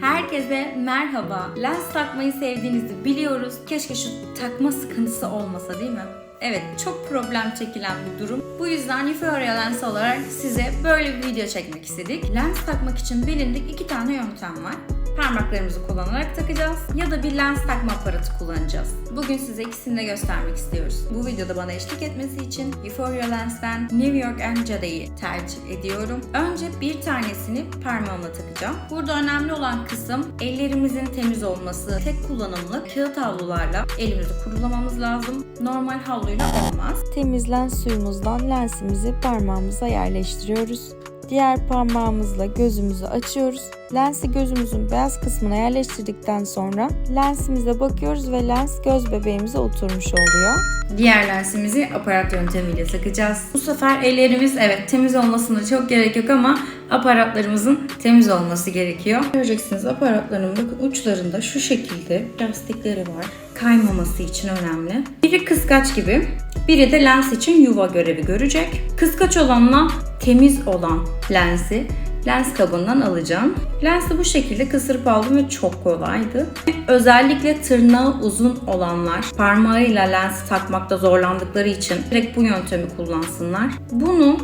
Herkese merhaba. Lens takmayı sevdiğinizi biliyoruz. Keşke şu takma sıkıntısı olmasa değil mi? Evet, çok problem çekilen bir durum. Bu yüzden Euphoria Lens olarak size böyle bir video çekmek istedik. Lens takmak için bilindik iki tane yöntem var. Parmaklarımızı kullanarak takacağız ya da bir lens takma aparatı kullanacağız. Bugün size ikisini de göstermek istiyoruz. Bu videoda bana eşlik etmesi için Euphoria Lens'ten New York Angela'yı tercih ediyorum. Önce bir tanesini parmağıma takacağım. Burada önemli olan kısım ellerimizin temiz olması. Tek kullanımlı kağıt havlularla elimizi kurulamamız lazım. Normal havluyla olmaz. Temiz lens suyumuzdan lensimizi parmağımıza yerleştiriyoruz. Diğer parmağımızla gözümüzü açıyoruz. Lensi gözümüzün beyaz kısmına yerleştirdikten sonra lensimize bakıyoruz ve lens göz bebeğimize oturmuş oluyor. Diğer lensimizi aparat yöntemiyle takacağız. Bu sefer ellerimiz evet temiz olmasına çok gerek yok ama aparatlarımızın temiz olması gerekiyor. Göreceksiniz aparatların bakın uçlarında şu şekilde lastikleri var. Kaymaması için önemli. Biri kıskaç gibi, biri de lens için yuva görevi görecek. Kıskaç olanla temiz olan lensi lens kabından alacağım. Lensi bu şekilde kısırıp aldım ve çok kolaydı. Özellikle tırnağı uzun olanlar parmağıyla lensi takmakta zorlandıkları için direkt bu yöntemi kullansınlar. Bunu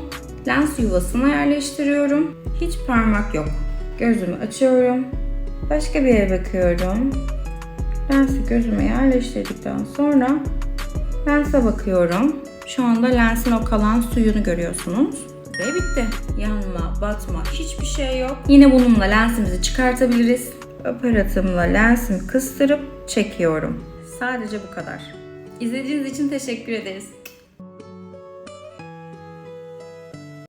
lens yuvasına yerleştiriyorum. Hiç parmak yok. Gözümü açıyorum. Başka bir yere bakıyorum. Lensi gözüme yerleştirdikten sonra lense bakıyorum. Şu anda lensin o kalan suyunu görüyorsunuz. Ve bitti. Yanma, batma hiçbir şey yok. Yine bununla lensimizi çıkartabiliriz. Aparatımla lensimi kıstırıp çekiyorum. Sadece bu kadar. İzlediğiniz için teşekkür ederiz.